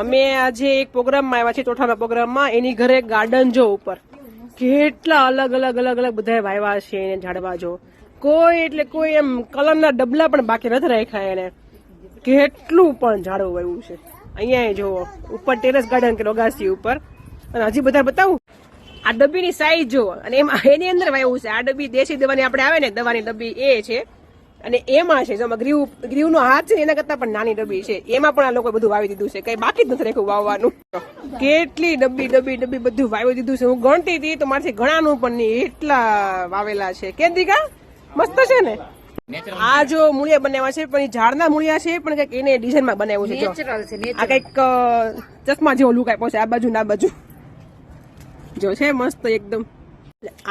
અમે આજે એક પ્રોગ્રામમાં આવ્યા છીએ, ચોથાના પ્રોગ્રામમાં. એની ઘરે ગાર્ડન જો ઉપર. કેટલા અલગ અલગ અલગ અલગ બધા વાવ્યા છે એને ઝાડવા જો. કોઈ એટલે કોઈ એમ કલરના ડબલા પણ બાકી નથી રાખ્યા એને. કેટલું પણ ઝાડવું વાવ્યું છે. અહીંયા જુઓ ઉપર ટેરેસ ગાર્ડન કે અગાસી ઉપર. અને હજી બધા બતાવું, આ ડબ્બીની સાઈઝ જુઓ અને એમાં એની અંદર વાવ્યું છે. આ ડબ્બી દેશી દવાની આપણે આવે ને, દવાની ડબ્બી એ છે. અને એમાં છે જેમાં ગ્રીવ ગ્રીવનો હાથ છે એના કરતા પણ નાની ડબ્બી છે. એમાં પણ આ લોકો બધું વાવી દીધું છે. કઈ બાકી જ નથી રાખ્યું વાવવાનું. કેટલી ડબ્બી ડબ્બી ડબ્બી બધું વાવી દીધું છે. હું ગણતી હતી તો મારથી ઘણાનું પણ નહીં એટલા વાવેલા છે. કે દીકા મસ્ત છે ને? આ જો મૂળિયા બનાવ્યા છે પણ એ ઝાડના મૂળિયા છે પણ કંઈક એને ડિઝાઇનમાં બનાવ્યું છે જો. નેચરલ છે આ કંઈક ચશ્મા જેવો લુક આપ્યો છે આ બાજુ ના આ બાજુ. જો છે મસ્ત એકદમ.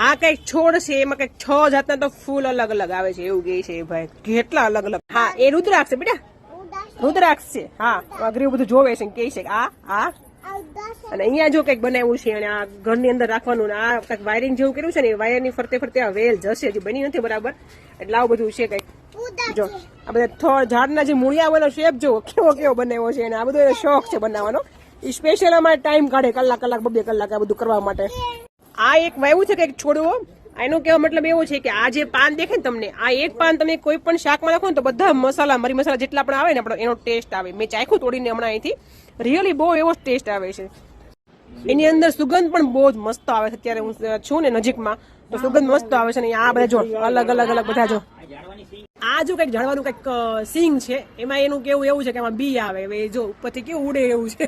આ કંઈક છોડ છે, એમાં કંઈક છ જાતના તો ફૂલ અલગ અલગ આવે છે, એવું કે છે ભાઈ. કેટલા અલગ અલગ. હા, એ રુદ્રાક્ષ છે બેટા. રુદ્રાક્ષ છે, હા. અઘરી બધું જોવે છે કે છે આ આ. અને અહીંયા જો કંઈક બનાવ્યું છે અને આ ઘરની અંદર રાખવાનું આ કંઈક વાયરિંગ જેવું કર્યું છે ને વાયરની ફરતે ફરતે આ વેલ જશે, હજી બની નથી બરાબર. એટલે આવું બધું છે કંઈક. જો, આ બધા થોડ ઝાડના જે મૂળિયા વાળો શેપ જો કેવો કેવો બનાવ્યો છે અને આ બધો શોખ છે બનાવવાનો. સ્પેશિયલ અમારે ટાઈમ કાઢે, કલાક કલાક બે કલાક આ બધું કરવા માટે. આ એક વાવ્યું છે કે છોડવો? એનો કહેવા મતલબ એવો છે કે આ જે પાન દેખે ને તમને, આ એક પાન તમે કોઈ પણ શાકમાં નાખો ને તો બધા મસાલા, મરી મસાલા જેટલા પણ આવે ને આપણો, એનો ટેસ્ટ આવે. મેં ચાખ્યું તોડીને હમણાં અહીંથી. રિયલી બહુ એવો ટેસ્ટ આવે છે. એની અંદર સુગંધ પણ બહુ જ મસ્ત આવે છે. અત્યારે હું છું ને નજીકમાં, તો સુગંધ મસ્ત આવે છે ને આ બધા જો, અલગ અલગ અલગ બધા જો. આ જો કંઈક જાણવાનું કંઈક સિંગ છે, એમાં એનું કેવું, એવું છે કે એમાં બી આવે. એ જો ઉપરથી કેવું ઉડે એવું છે.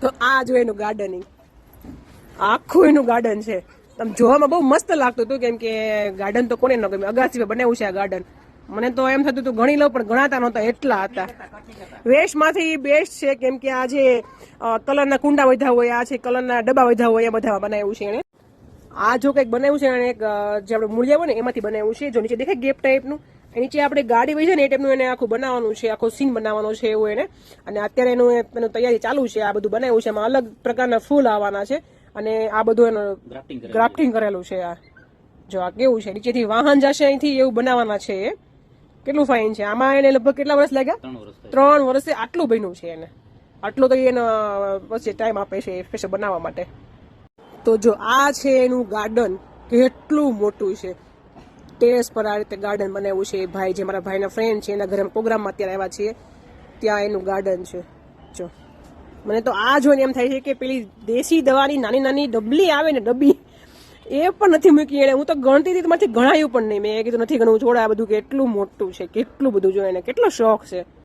તો આ જો એનું ગાર્ડનિંગ આખું એનું ગાર્ડન છે. આમ જોવામાં બહુ મસ્ત લાગતું હતું, કેમ કે ગાર્ડન તો કોને ન ગમે અગાસી બનાવ્યું છે આ ગાર્ડન મને તો એમ થતું હતું ઘણી લઉં પણ ગણાતા નહોતા, એટલા હતા. વેસ્ટમાંથી બેસ્ટ છે, કેમ કે આ જે કલરના કુંડા વધ્યા હોય, આ છે કલરના ડબ્બા વધ્યા હોય, એ બધા બનાવ્યું છે એને આ જો કંઈક બનાવ્યું છે અને એક જે આપણે મૂળિયા હોય ને, એમાંથી બનાવ્યું છે, જો નીચે દેખાય ગેપ ટાઈપનું. નીચે આપણે ગાડી વહી છે ને, એ ટાઈપનું એને આખું બનાવવાનું છે, આખો સીન બનાવવાનો છે એવું એને. અને અત્યારે એનું એનું તૈયારી ચાલુ છે, આ બધું બનાવ્યું છે, એમાં અલગ પ્રકારના ફૂલ આવવાના છે. અને આ બધું એનું ગ્રાફ્ટિંગ કરેલું છે. આ. જો આ કેવું છે? નીચેથી વાહન જશે અહીંથી એવું બનાવવાના છે એ. કેટલું ફાઇન છે? આમાં એને લગભગ કેટલા વર્ષ લાગ્યા? ત્રણ વર્ષે આટલું બન્યું છે એને. આટલો તો એનો પછી ટાઈમ આપે છે એ સ્પેશિયલ બનાવવા માટે. તો જો આ છે એનું ગાર્ડન કેટલું મોટું છે. ટેરેસ પર આ રીતે ગાર્ડન બનાવ્યું છે ભાઈ જે મારા ભાઈના ફ્રેન્ડ છે એના ઘરે પ્રોગ્રામમાં અત્યારે આવ્યા છીએ. ત્યાં એનું ગાર્ડન છે. જો. મને તો આ જોઈને એમ થાય છે કે પેલી દેશી દવાની નાની નાની ડબલી આવે ને ડબ્બી એ પણ નથી મૂકી એને. હું તો ગણતી હતી તો મારાથી ગણાયું પણ નહીં. મેં કીધું નથી ગણવું. છોડ આ બધું કેટલું મોટું છે, કેટલું બધું જોઈએ એને કેટલો શોખ છે.